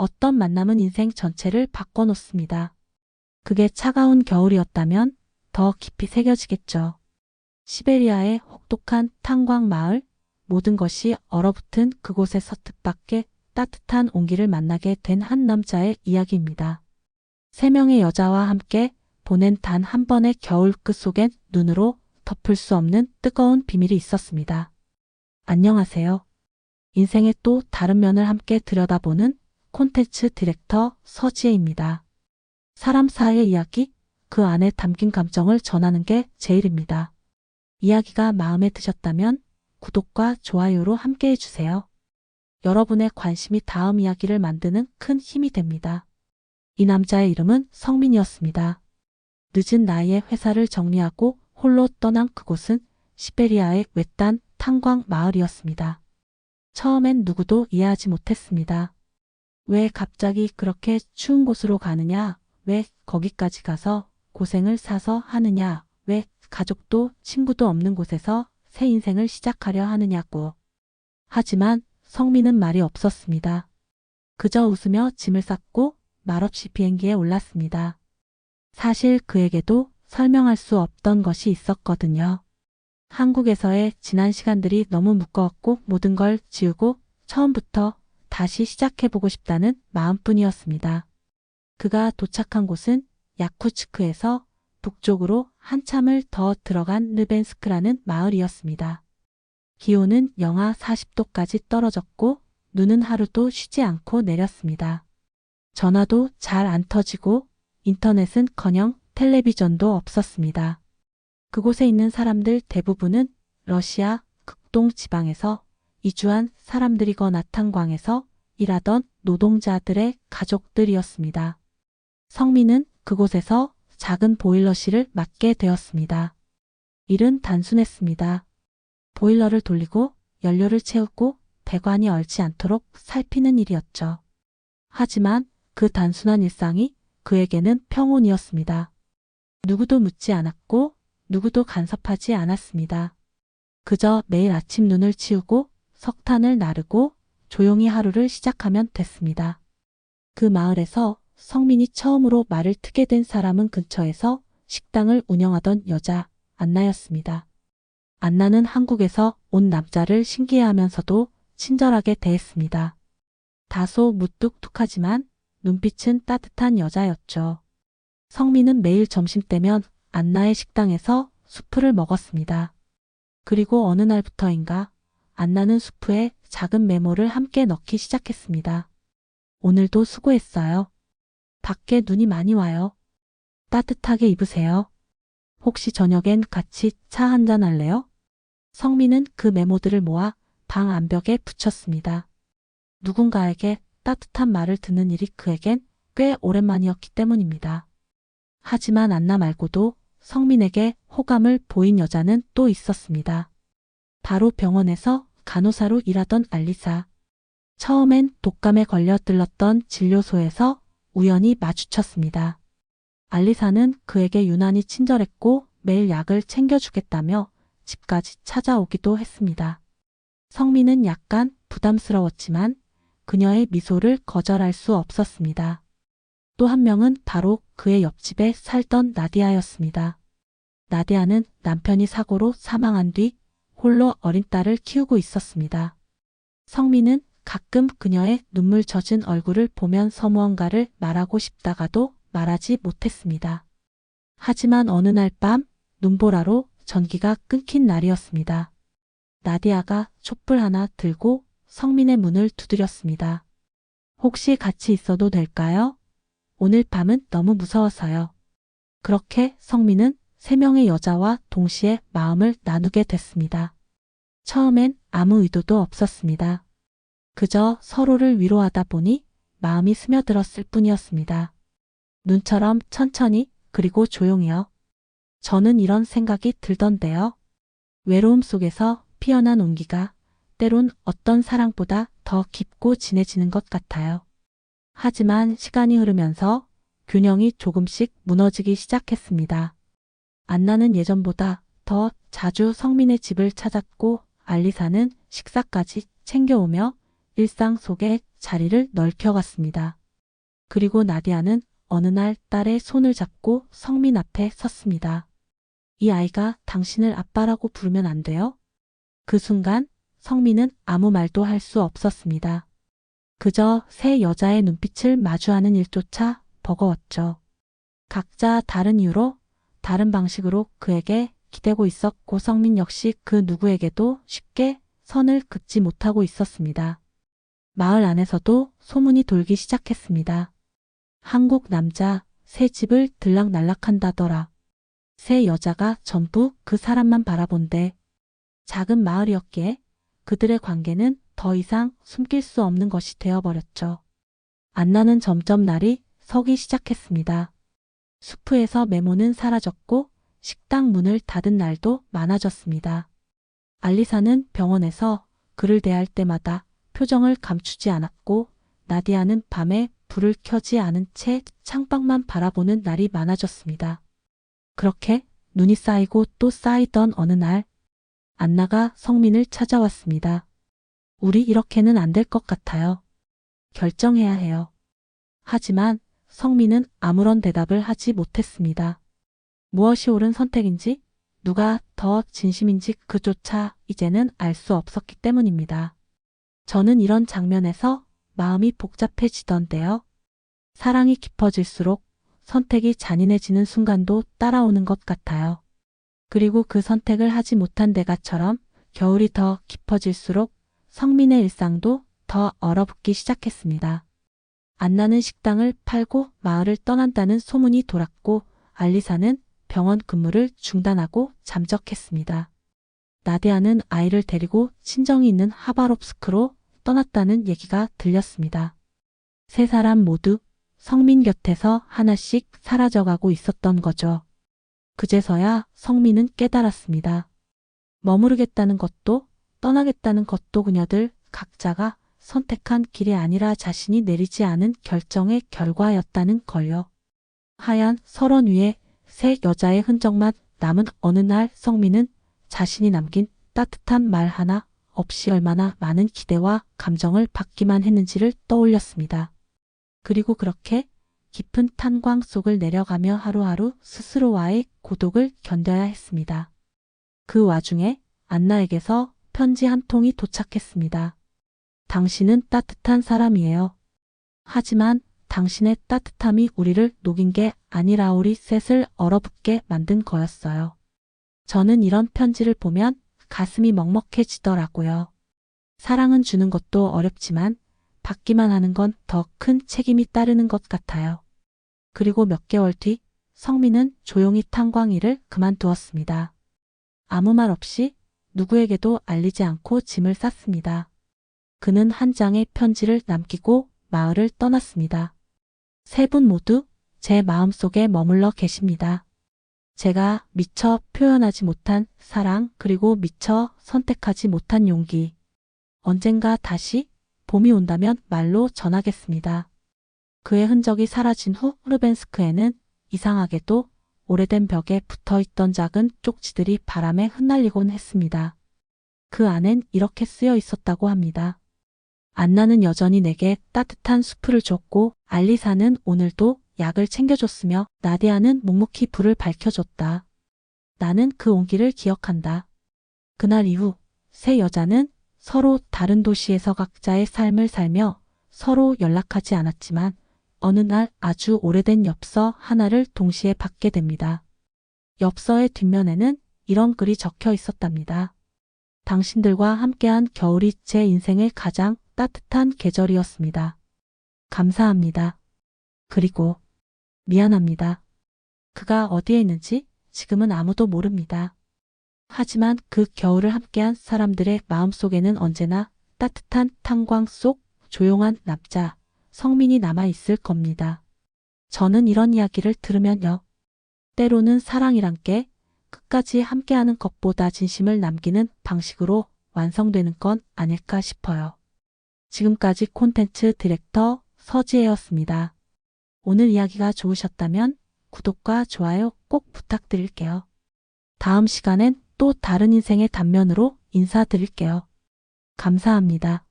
어떤 만남은 인생 전체를 바꿔놓습니다. 그게 차가운 겨울이었다면 더 깊이 새겨지겠죠. 시베리아의 혹독한 탄광 마을, 모든 것이 얼어붙은 그곳에서 뜻밖의 따뜻한 온기를 만나게 된 한 남자의 이야기입니다. 세 명의 여자와 함께 보낸 단 한 번의 겨울 끝 속엔 눈으로 덮을 수 없는 뜨거운 비밀이 있었습니다. 안녕하세요. 인생의 또 다른 면을 함께 들여다보는 콘텐츠 디렉터 서지혜입니다. 사람 사이의 이야기, 그 안에 담긴 감정을 전하는 게 제일입니다. 이야기가 마음에 드셨다면 구독과 좋아요로 함께 해주세요. 여러분의 관심이 다음 이야기를 만드는 큰 힘이 됩니다. 이 남자의 이름은 성민이었습니다. 늦은 나이에 회사를 정리하고 홀로 떠난 그곳은 시베리아의 외딴 탄광 마을이었습니다. 처음엔 누구도 이해하지 못했습니다. 왜 갑자기 그렇게 추운 곳으로 가느냐? 왜 거기까지 가서 고생을 사서 하느냐? 왜 가족도 친구도 없는 곳에서 새 인생을 시작하려 하느냐고. 하지만 성민은 말이 없었습니다. 그저 웃으며 짐을 쌌고 말없이 비행기에 올랐습니다. 사실 그에게도 설명할 수 없던 것이 있었거든요. 한국에서의 지난 시간들이 너무 무거웠고 모든 걸 지우고 처음부터 다시 시작해보고 싶다는 마음뿐이었습니다. 그가 도착한 곳은 야쿠츠크에서 북쪽으로 한참을 더 들어간 르벤스크라는 마을이었습니다. 기온은 영하 40도까지 떨어졌고 눈은 하루도 쉬지 않고 내렸습니다. 전화도 잘 안 터지고 인터넷은 커녕 텔레비전도 없었습니다. 그곳에 있는 사람들 대부분은 러시아 극동 지방에서 이주한 사람들이거나 탄광에서 일하던 노동자들의 가족들이었습니다. 성민은 그곳에서 작은 보일러실을 맡게 되었습니다. 일은 단순했습니다. 보일러를 돌리고 연료를 채우고 배관이 얼지 않도록 살피는 일이었죠. 하지만 그 단순한 일상이 그에게는 평온이었습니다. 누구도 묻지 않았고 누구도 간섭하지 않았습니다. 그저 매일 아침 눈을 치우고 석탄을 나르고 조용히 하루를 시작하면 됐습니다. 그 마을에서 성민이 처음으로 말을 트게 된 사람은 근처에서 식당을 운영하던 여자 안나였습니다. 안나는 한국에서 온 남자를 신기해하면서도 친절하게 대했습니다. 다소 무뚝뚝하지만 눈빛은 따뜻한 여자였죠. 성민은 매일 점심 때면 안나의 식당에서 수프를 먹었습니다. 그리고 어느 날부터인가 안나는 수프에 작은 메모를 함께 넣기 시작했습니다. 오늘도 수고했어요. 밖에 눈이 많이 와요. 따뜻하게 입으세요. 혹시 저녁엔 같이 차 한잔 할래요? 성민은 그 메모들을 모아 방 안벽에 붙였습니다. 누군가에게 따뜻한 말을 듣는 일이 그에겐 꽤 오랜만이었기 때문입니다. 하지만 안나 말고도 성민에게 호감을 보인 여자는 또 있었습니다. 바로 병원에서 간호사로 일하던 알리사. 처음엔 독감에 걸려 들렀던 진료소에서 우연히 마주쳤습니다. 알리사는 그에게 유난히 친절했고 매일 약을 챙겨주겠다며 집까지 찾아오기도 했습니다. 성민은 약간 부담스러웠지만 그녀의 미소를 거절할 수 없었습니다. 또 한 명은 바로 그의 옆집에 살던 나디아였습니다. 나디아는 남편이 사고로 사망한 뒤 홀로 어린 딸을 키우고 있었습니다. 성민은 가끔 그녀의 눈물 젖은 얼굴을 보면서 무언가를 말하고 싶다가도 말하지 못했습니다. 하지만 어느 날 밤 눈보라로 전기가 끊긴 날이었습니다. 나디아가 촛불 하나 들고 성민의 문을 두드렸습니다. 혹시 같이 있어도 될까요? 오늘 밤은 너무 무서워서요. 그렇게 성민은 세 명의 여자와 동시에 마음을 나누게 됐습니다. 처음엔 아무 의도도 없었습니다. 그저 서로를 위로하다 보니 마음이 스며들었을 뿐이었습니다. 눈처럼 천천히 그리고 조용히요. 저는 이런 생각이 들던데요. 외로움 속에서 피어난 온기가 때론 어떤 사랑보다 더 깊고 진해지는 것 같아요. 하지만 시간이 흐르면서 균형이 조금씩 무너지기 시작했습니다. 안나는 예전보다 더 자주 성민의 집을 찾았고 알리사는 식사까지 챙겨오며 일상 속에 자리를 넓혀갔습니다. 그리고 나디아는 어느 날 딸의 손을 잡고 성민 앞에 섰습니다. 이 아이가 당신을 아빠라고 부르면 안 돼요? 그 순간 성민은 아무 말도 할 수 없었습니다. 그저 새 여자의 눈빛을 마주하는 일조차 버거웠죠. 각자 다른 이유로 다른 방식으로 그에게 기대고 있었고 성민 역시 그 누구에게도 쉽게 선을 긋지 못하고 있었습니다. 마을 안에서도 소문이 돌기 시작했습니다. 한국 남자 새 집을 들락날락한다더라. 새 여자가 전부 그 사람만 바라본대. 작은 마을이었기에 그들의 관계는 더 이상 숨길 수 없는 것이 되어버렸죠. 안나는 점점 날이 서기 시작했습니다. 수프에서 메모는 사라졌고 식당 문을 닫은 날도 많아졌습니다. 알리사는 병원에서 그를 대할 때마다 표정을 감추지 않았고 나디아는 밤에 불을 켜지 않은 채 창밖만 바라보는 날이 많아졌습니다. 그렇게 눈이 쌓이고 또 쌓이던 어느 날 안나가 성민을 찾아왔습니다. 우리 이렇게는 안 될 것 같아요. 결정해야 해요. 하지만 성민은 아무런 대답을 하지 못했습니다. 무엇이 옳은 선택인지 누가 더 진심인지 그조차 이제는 알 수 없었기 때문입니다. 저는 이런 장면에서 마음이 복잡해지던데요. 사랑이 깊어질수록 선택이 잔인해지는 순간도 따라오는 것 같아요. 그리고 그 선택을 하지 못한 대가처럼 겨울이 더 깊어질수록 성민의 일상도 더 얼어붙기 시작했습니다. 안나는 식당을 팔고 마을을 떠난다는 소문이 돌았고 알리사는 병원 근무를 중단하고 잠적했습니다. 나데아는 아이를 데리고 친정이 있는 하바롭스크로 떠났다는 얘기가 들렸습니다. 세 사람 모두 성민 곁에서 하나씩 사라져가고 있었던 거죠. 그제서야 성민은 깨달았습니다. 머무르겠다는 것도 떠나겠다는 것도 그녀들 각자가 선택한 길이 아니라 자신이 내리지 않은 결정의 결과였다는 걸요. 하얀 설원 위에 새 여자의 흔적만 남은 어느 날 성민은 자신이 남긴 따뜻한 말 하나 없이 얼마나 많은 기대와 감정을 받기만 했는지를 떠올렸습니다. 그리고 그렇게 깊은 탄광 속을 내려가며 하루하루 스스로와의 고독을 견뎌야 했습니다. 그 와중에 안나에게서 편지 한 통이 도착했습니다. 당신은 따뜻한 사람이에요. 하지만 당신의 따뜻함이 우리를 녹인 게 아니라 우리 셋을 얼어붙게 만든 거였어요. 저는 이런 편지를 보면 가슴이 먹먹해지더라고요. 사랑은 주는 것도 어렵지만 받기만 하는 건 더 큰 책임이 따르는 것 같아요. 그리고 몇 개월 뒤 성민은 조용히 탄광이를 그만두었습니다. 아무 말 없이 누구에게도 알리지 않고 짐을 쌌습니다. 그는 한 장의 편지를 남기고 마을을 떠났습니다. 세 분 모두 제 마음속에 머물러 계십니다. 제가 미처 표현하지 못한 사랑 그리고 미처 선택하지 못한 용기. 언젠가 다시 봄이 온다면 말로 전하겠습니다. 그의 흔적이 사라진 후 르벤스크에는 이상하게도 오래된 벽에 붙어 있던 작은 쪽지들이 바람에 흩날리곤 했습니다. 그 안엔 이렇게 쓰여 있었다고 합니다. 안나는 여전히 내게 따뜻한 수프를 줬고 알리사는 오늘도 약을 챙겨줬으며 나디아는 묵묵히 불을 밝혀줬다. 나는 그 온기를 기억한다. 그날 이후 세 여자는 서로 다른 도시에서 각자의 삶을 살며 서로 연락하지 않았지만 어느 날 아주 오래된 엽서 하나를 동시에 받게 됩니다. 엽서의 뒷면에는 이런 글이 적혀 있었답니다. 당신들과 함께한 겨울이 제 인생의 가장 따뜻한 계절이었습니다. 감사합니다. 그리고 미안합니다. 그가 어디에 있는지 지금은 아무도 모릅니다. 하지만 그 겨울을 함께한 사람들의 마음속에는 언제나 따뜻한 탄광 속 조용한 남자, 성민이 남아 있을 겁니다. 저는 이런 이야기를 들으면요. 때로는 사랑이란 게 끝까지 함께하는 것보다 진심을 남기는 방식으로 완성되는 건 아닐까 싶어요. 지금까지 콘텐츠 디렉터 서지혜였습니다. 오늘 이야기가 좋으셨다면 구독과 좋아요 꼭 부탁드릴게요. 다음 시간엔 또 다른 인생의 단면으로 인사드릴게요. 감사합니다.